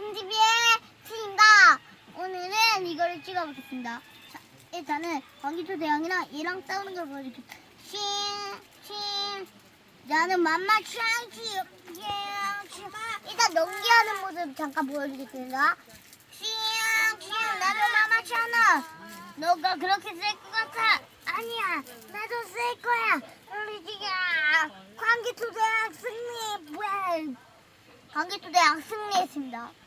금지비의 수입니다. 오늘은 이거를 찍어보겠습니다. 자, 일단은 광기초 대왕이랑 얘랑 싸우는 걸 보여드릴게요. 신, 신, 나는 맘마 취향지. 일단 연기하는 모습 잠깐 보여드리겠습니다. 신, 신, 나는 맘마 취향아. 너가 그렇게 쓸 것 같아. 아니야, 나도 쓸 거야. 우리지가 광기초 대왕 승리. 왜? 광기토 대왕 승리했습니다.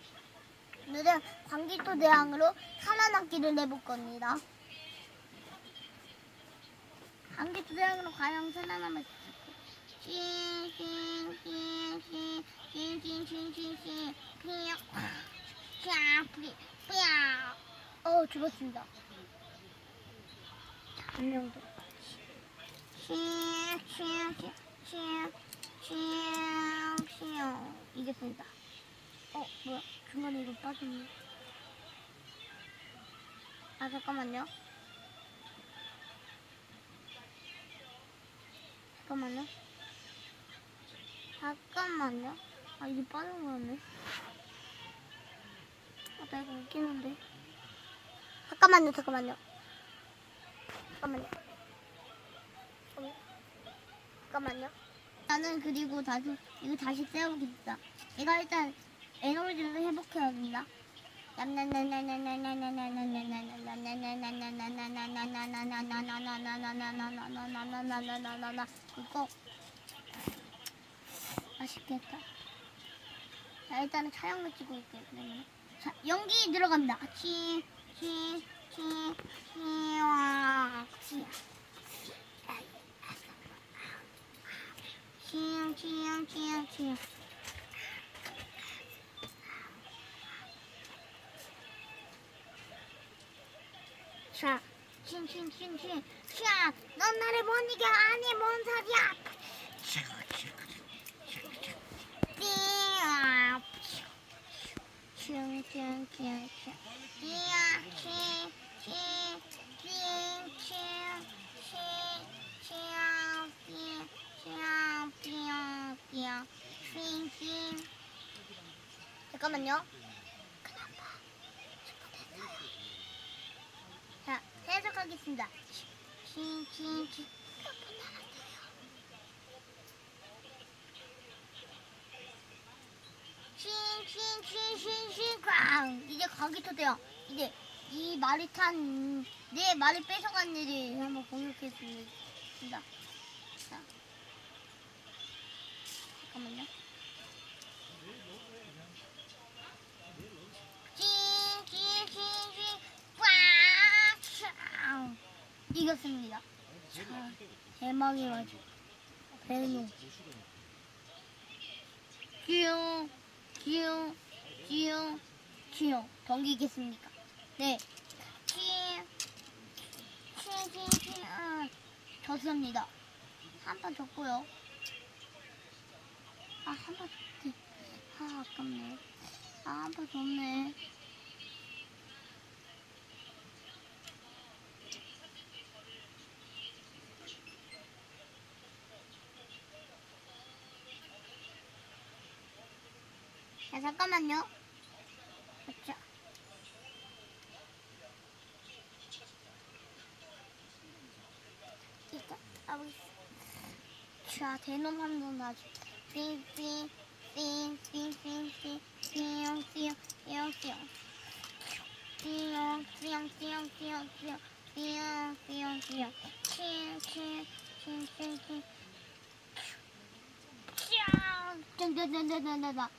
오늘은 광기토 대왕으로 살아남기를 내볼 겁니다. 광기토 대왕으로 과연 살아남을 어 죽었습니다. 한 명도. 이겼습니다. 어 뭐야 중간에 이거 빠졌네. 아 잠깐만요. 잠깐만요. 잠깐만요. 아 이게 빠진 거였네. 아, 나 이거 웃기는데. 잠깐만요, 잠깐만요. 잠깐만요. 잠깐만요. 잠깐만요. 나는 그리고 다시 이거 다시 세우겠다. 이거 일단 에너지를 회복해야 합니다. 이거 맛있겠다. 자, 일단은 촬영을 찍고. 그러면. 자, 연기 들어갑니다. 치, 치, 치, 치와, 치. 치양, 치양, 치양, 치양. 친, 친. 자, 넌 나를 못 이겨. 아니, 뭔 소리야. 띠아. 칭. 띠아, 칭. 잠깐만요. 자, 해석하겠습니다. 칭, 칭, 칭. 싱싱싱싱싱광 이제 가기도 돼요. 이제 이 말이 탄 내 말을 뺏어간 일이 한번 공격했습니다. 자, 잠깐만요. 이겼습니다. 자, 대망의 마지 배노. 귀여워. 지용, 지용, 지용. 경기겠습니까? 네. 치, 치, 치, 치, 아, 졌습니다. 한 판 졌고요. 아, 한 판 졌지. 아, 아깝네. 아, 한 판 졌네. 야, 잠깐만요. 그쵸. 이거, 아버지. 자, 대놈 한번 놔줘. 띵띵, 띵띵, 띵띵, 띵용, 띵용, 띵용, 띵용. 띵용, 띵용, 띵용, 띵용, 띵용. 띵용, 띵용, 띵용. 칭, 칭, 칭, 칭, 칭. 짱! 짱, 짱, 짱, 짱, 짱, 짱.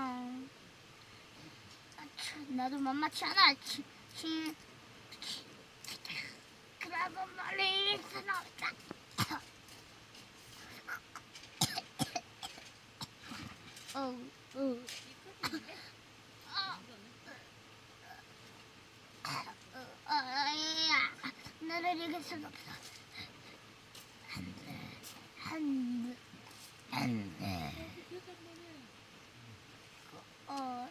나도 만만치 않아. 치, 치, 치. 그래도 멀리 나오자. 어, 어. 어, 어, 어 나를 이길 순 없어. 안 돼. 안 돼. 안 돼. 어.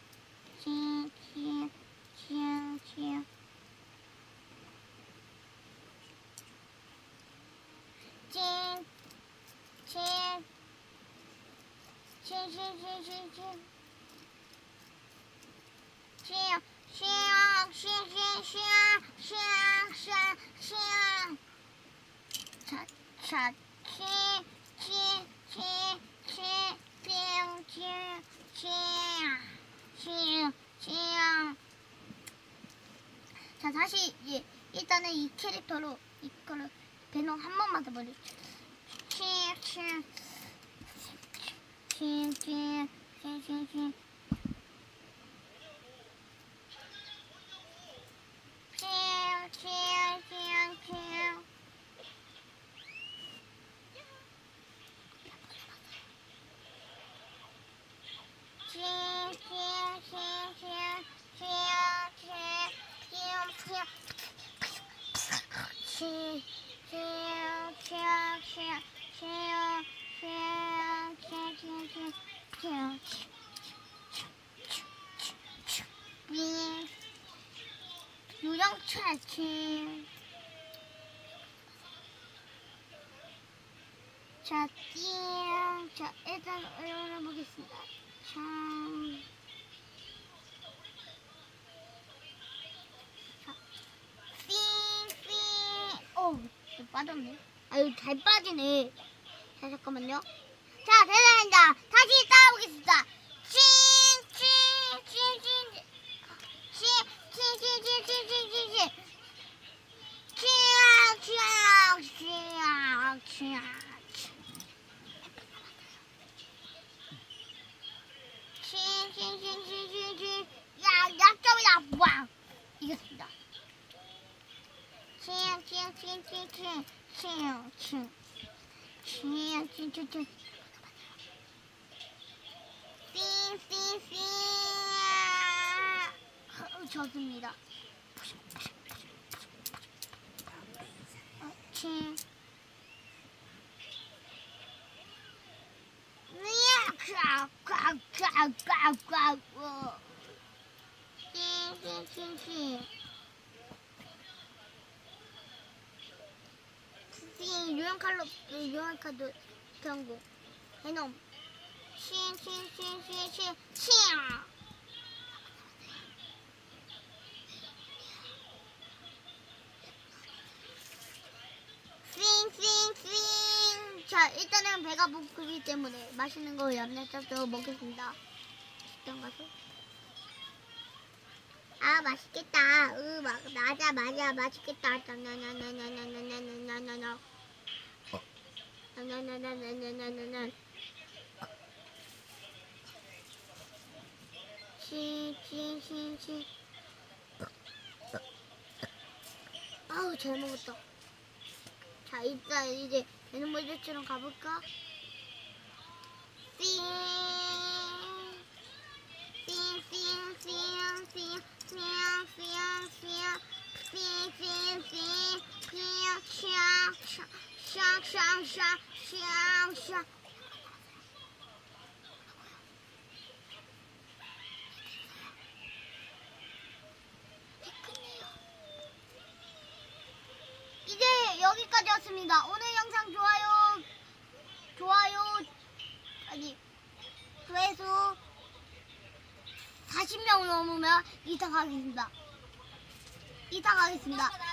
칭, 칭, 칭, 칭. 칭, 칭, 칭, 칭, 칭, 칭, 칭. 칭, 칭, 칭, 칭, 칭, 칭, 칭, 칭. 자, 자, 다시 이제 일단은 이 캐릭터로 이거를 배너 한 번만 더 버릴게요. 칭, 칭, 칭, 칭, 칭, 칭, 칭. 칭, 칭. 자, 띵. 자, 일단 올려보겠습니다. 참. 자, 삥, 삥. 어, 또 빠졌네. 아유, 잘 빠지네. 자, 잠깐만요. 자, 대단합니다. 다시 따라오겠습니다. 칭, 칭, 칭, 칭. 칭, 칭, 칭, 칭, 칭, 칭, 칭, 칭. 칭, 칭, 칭, 칭, 칭. 칭칭칭칭칭칭 야 약점이다 와 이겼습니다 칭칭칭칭칭 칭칭 칭칭칭칭 띵 적입니다. 유형 카드 경고. 해놈. 싱싱싱싱싱 싱. 자 일단은 배가 고프기 때문에 맛있는 거 얌얌짜서 먹겠습니다. 식당 가서. 아 맛있겠다. 으 막, 맞아 맞아 맛있겠다. 나나나나나나나나나나나나 나나나나나나나나 치치치치 아우 잘 먹었다. 자, 일단 이제 애니멀들처럼 가볼까? 띵, 띵, 띵, 띵, 띵, 띵, 띵, 띵, 띵, 띵, 띵, 띵, 샹, 샹, 샹, 샹, 샹, 샹. 이제 여기까지였습니다. 오늘 영상 좋아요, 좋아요, 아니, 조회수 40명 넘으면 이탁하겠습니다. 이탁하겠습니다.